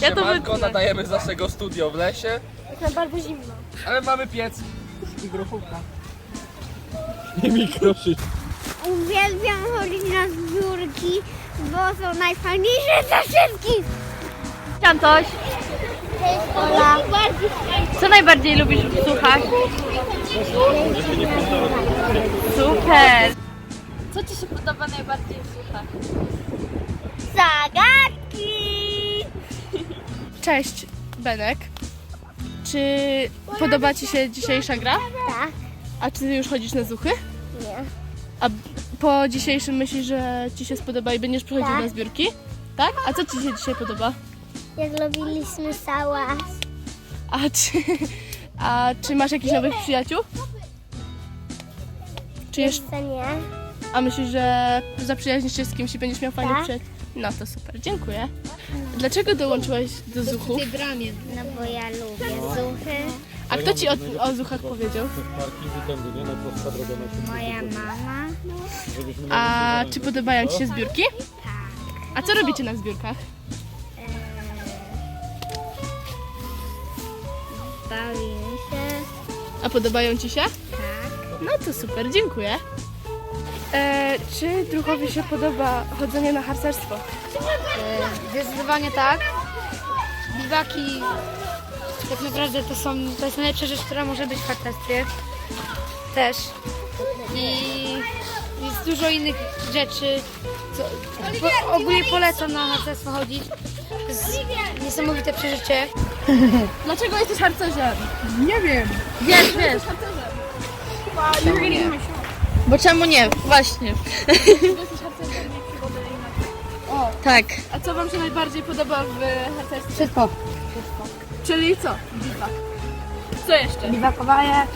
Ja to Siemanko, wytnę. nadajemy z naszego studio w lesie, Jest nam bardzo zimno. ale mamy piec i grochówka. Uwielbiam chodzić na zbiórki, bo są najfajniejsze ze wszystkich. Antoś, Ola. co najbardziej lubisz w słuchach? Super! Co Ci się podoba najbardziej w słuchach? Zagadki. Cześć, Benek. Czy podoba Ci się dzisiejsza gra? Tak. A czy Ty już chodzisz na zuchy? Nie. A po dzisiejszym myślisz, że Ci się spodoba i będziesz przychodził Tak. na zbiórki? Tak? A co Ci się dzisiaj podoba? Jak robiliśmy sałas. A czy, a czy masz jakichś nowych przyjaciół? Czy jeszcze, Jeszcze nie. a myślisz, że zaprzyjaźnisz się z kimś i będziesz miał fajnych Tak. przyjaciół? No to super, dziękuję. Dlaczego dołączyłaś do zuchów? No bo ja lubię zuchy. A kto Ci o, o zuchach powiedział? Moja mama. A czy podobają Ci się zbiórki? A co robicie na zbiórkach? Bawimy się. A podobają Ci się? Tak. No to super, dziękuję. E, czy druhowi się podoba chodzenie na harcerstwo? Zdecydowanie tak. Biwaki tak naprawdę to są to jest najlepsza rzecz, która może być w harcerstwie. Też. I jest dużo innych rzeczy. Co, po, ogólnie polecam na harcerstwo chodzić. To jest niesamowite przeżycie. Dlaczego jesteś harcerzem? Wiesz, wiesz. Bo czemu nie? Właśnie. Tak. a co Wam się najbardziej podoba w harcerstwie? Wszystko. Czyli co? Biwak. Co jeszcze? Biwakowanie.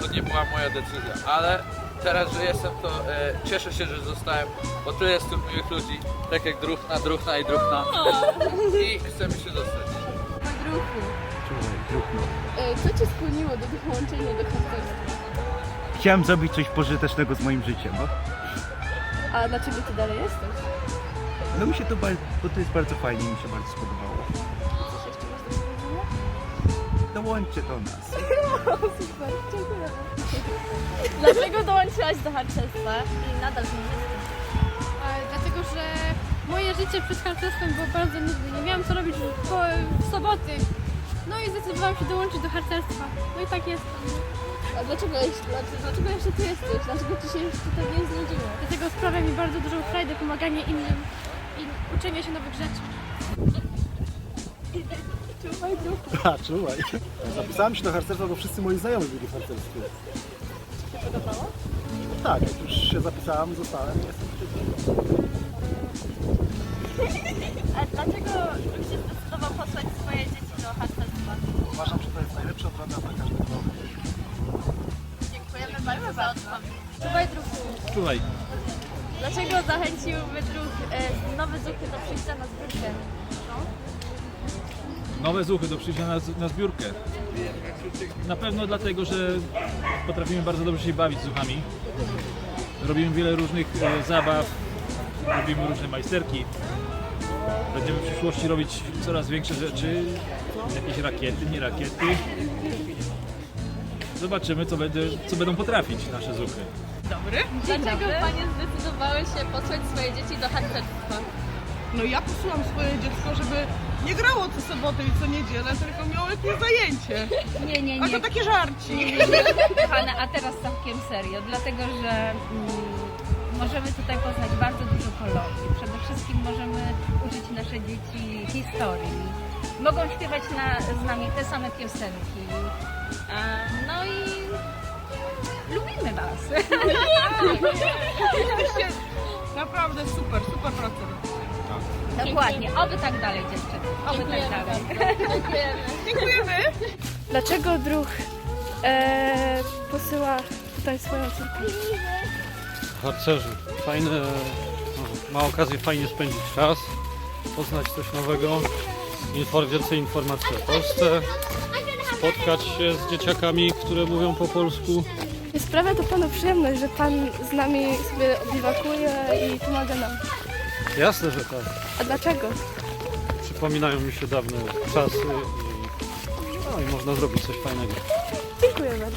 To nie była moja decyzja, ale teraz, że jestem, to e, cieszę się, że zostałem, bo tu jest tu miłych ludzi, tak jak druhna, druhna i druhna. I chcemy się dostać. E, co Cię skłoniło do dołączenia do harcerstwa? Chciałem zrobić coś pożytecznego z moim życiem. No, A dlaczego Ty dalej jesteś? no mi się to, ba- bo to jest bardzo fajnie, mi się bardzo spodobało. Coś jeszcze masz do powiedzenia? Dołączcie do nas. Super, dziękuję. Dlaczego dołączyłaś do harcerstwa i nadal w nim jesteś? Dlatego, że moje życie przed harcerstwem było bardzo nudne. Nie miałam co robić w, po, w soboty. No i zdecydowałam się dołączyć do harcerstwa. No i tak jest. A dlaczego, jeszcze- dlaczego, dlaczego jeszcze tu jesteś? Dlaczego Ci się jeszcze tutaj nie znudziło? Dlatego sprawia mi bardzo dużą frajdę pomaganie innym i uczenie się nowych rzeczy. A, czułaj. Zapisałem się do harcerstwa, bo wszyscy moi znajomi byli w harcerstwie. Ci się podobało? Tak, jak już się zapisałem, zostałem i jestem. A dlaczego się zdecydował posłać swoje dzieci do harcerstwa? Uważam, że to jest najlepsza obrona dla każdego. Dziękujemy bardzo za odpowiedź. Czuwaj. Dlaczego zachęcił wydruk e, nowe zuchy do przyjścia na zbiórkę? nowe zuchy do przyjścia na, na zbiórkę. Na pewno dlatego, że potrafimy bardzo dobrze się bawić z zuchami. Robimy wiele różnych e, zabaw, robimy różne majsterki. Będziemy w przyszłości robić coraz większe rzeczy, jakieś rakiety, nie rakiety. Zobaczymy, co, będzie, co będą potrafić nasze zuchy. Dlaczego Panie zdecydowały się posłać swoje dzieci do harcerstwa? No ja posyłam swoje dziecko, żeby nie grało co sobotę i co niedzielę, tylko miało jakieś zajęcie. Nie, nie, A nie. to takie żarci. Kochane, a teraz całkiem serio, dlatego że mm, możemy tutaj poznać bardzo dużo kolorów. Przede wszystkim możemy uczyć nasze dzieci historii. Mogą śpiewać na, z nami te same piosenki. A, no i lubimy Was. Naprawdę super, super procent. Dokładnie. Oby tak dalej dziewczyny. Oby tak dalej. Dziękujemy. Dlaczego druh e, posyła tutaj swoją córkę? harcerzy. Fajne, no, ma okazję fajnie spędzić czas, poznać coś nowego, infor, więcej informacji o Polsce, spotkać się z dzieciakami, które mówią po polsku. Sprawia to Panu przyjemność, że Pan z nami sobie biwakuje i pomaga nam. Jasne, że tak. A dlaczego? przypominają mi się dawne czasy i, no, i można zrobić coś fajnego. Dziękuję bardzo.